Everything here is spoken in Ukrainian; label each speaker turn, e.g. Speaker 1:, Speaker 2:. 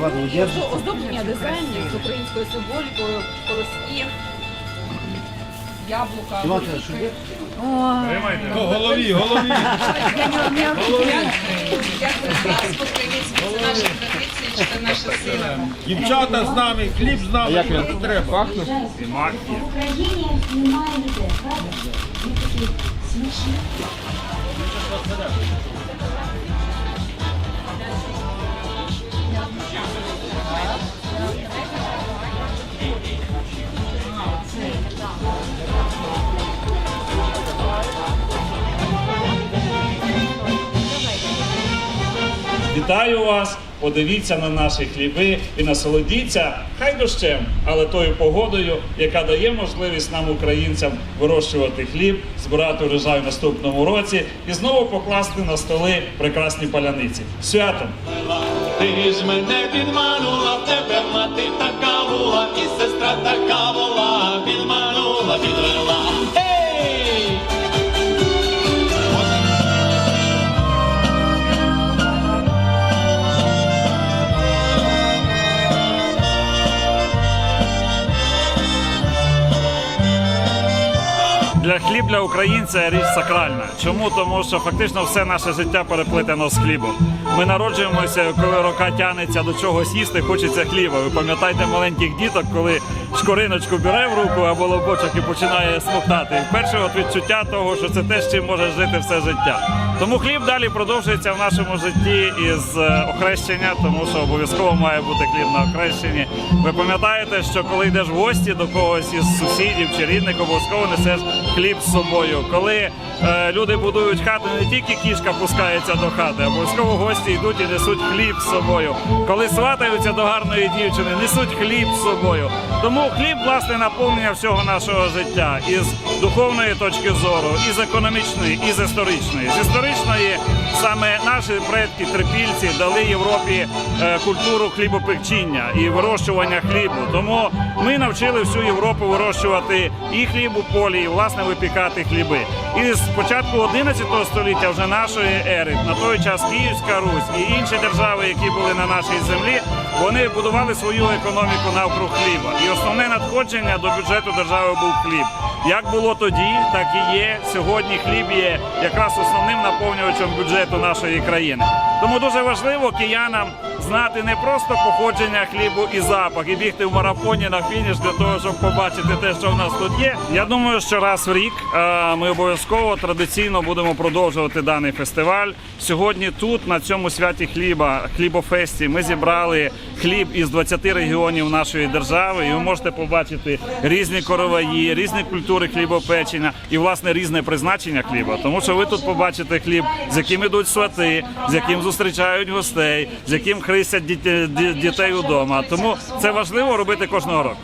Speaker 1: Ладно,
Speaker 2: Ну,
Speaker 1: держите.
Speaker 2: оздоблення дизайнів з українською символікою, колоски, яблука.
Speaker 1: Що є?
Speaker 3: По голові, голові.
Speaker 2: Дякую нас, українські, це наша традиція, це наша сила.
Speaker 3: Дівчата з нами, хліб з нами. Як він треба?
Speaker 4: В Україні немає людей, правда? Ми такі смішні.
Speaker 5: Вітаю вас! Подивіться на наші хліби і насолодіться хай дощем, але тою погодою, яка дає можливість нам, українцям, вирощувати хліб, збирати урожай в наступному році і знову покласти на столи прекрасні паляниці. Святом!
Speaker 6: Ти з мене
Speaker 5: Для хліб для українця річ сакральна. Чому? Тому що фактично все наше життя переплетено з хлібом. Ми народжуємося, коли рука тянеться до чогось їсти, хочеться хліба. Ви пам'ятаєте маленьких діток, коли шкориночку бере в руку або лобочок і починає смоктати. Перше от відчуття того, що це те, з чим може жити все життя. Тому хліб далі продовжується в нашому житті із е, охрещення, тому що обов'язково має бути хліб на охрещенні. Ви пам'ятаєте, що коли йдеш в гості до когось із сусідів чи рідних, обов'язково несеш хліб з собою. Коли е, люди будують хату, не тільки кішка пускається до хати, а обов'язково гості йдуть і несуть хліб з собою. Коли сватаються до гарної дівчини, несуть хліб з собою. Тому хліб, власне, наповнення всього нашого життя із духовної точки зору, і з економічної, і з історичної. З історичної наші предки трипільці дали Європі е, культуру хлібопекчіння і вирощування хлібу. Тому ми навчили всю Європу вирощувати і хліб у полі, і власне випікати хліби. І з початку 11 століття вже нашої ери, на той час Київська Русь і інші держави, які були на нашій землі, вони будували свою економіку навкруг хліба. І основне надходження до бюджету держави був хліб. Як було тоді, так і є. Сьогодні хліб є якраз основним наповнювачем бюджету нашої країни. Тому дуже важливо киянам знати не просто походження хлібу і запах, і бігти в марафоні на фініш для того, щоб побачити те, що в нас тут є. Я думаю, що раз в рік е, ми обов'язково традиційно будемо продовжувати даний фестиваль. Сьогодні тут, на цьому святі хліба, хлібофесті, ми зібрали хліб із 20 регіонів нашої держави, і ви можете побачити різні короваї, різні культури хлібопечення і власне різне призначення хліба. Тому що ви тут побачите хліб, з яким ідуть свати, з яким зустрічають гостей, з яким хри. 30 дітей вдома. Тому це важливо робити кожного року.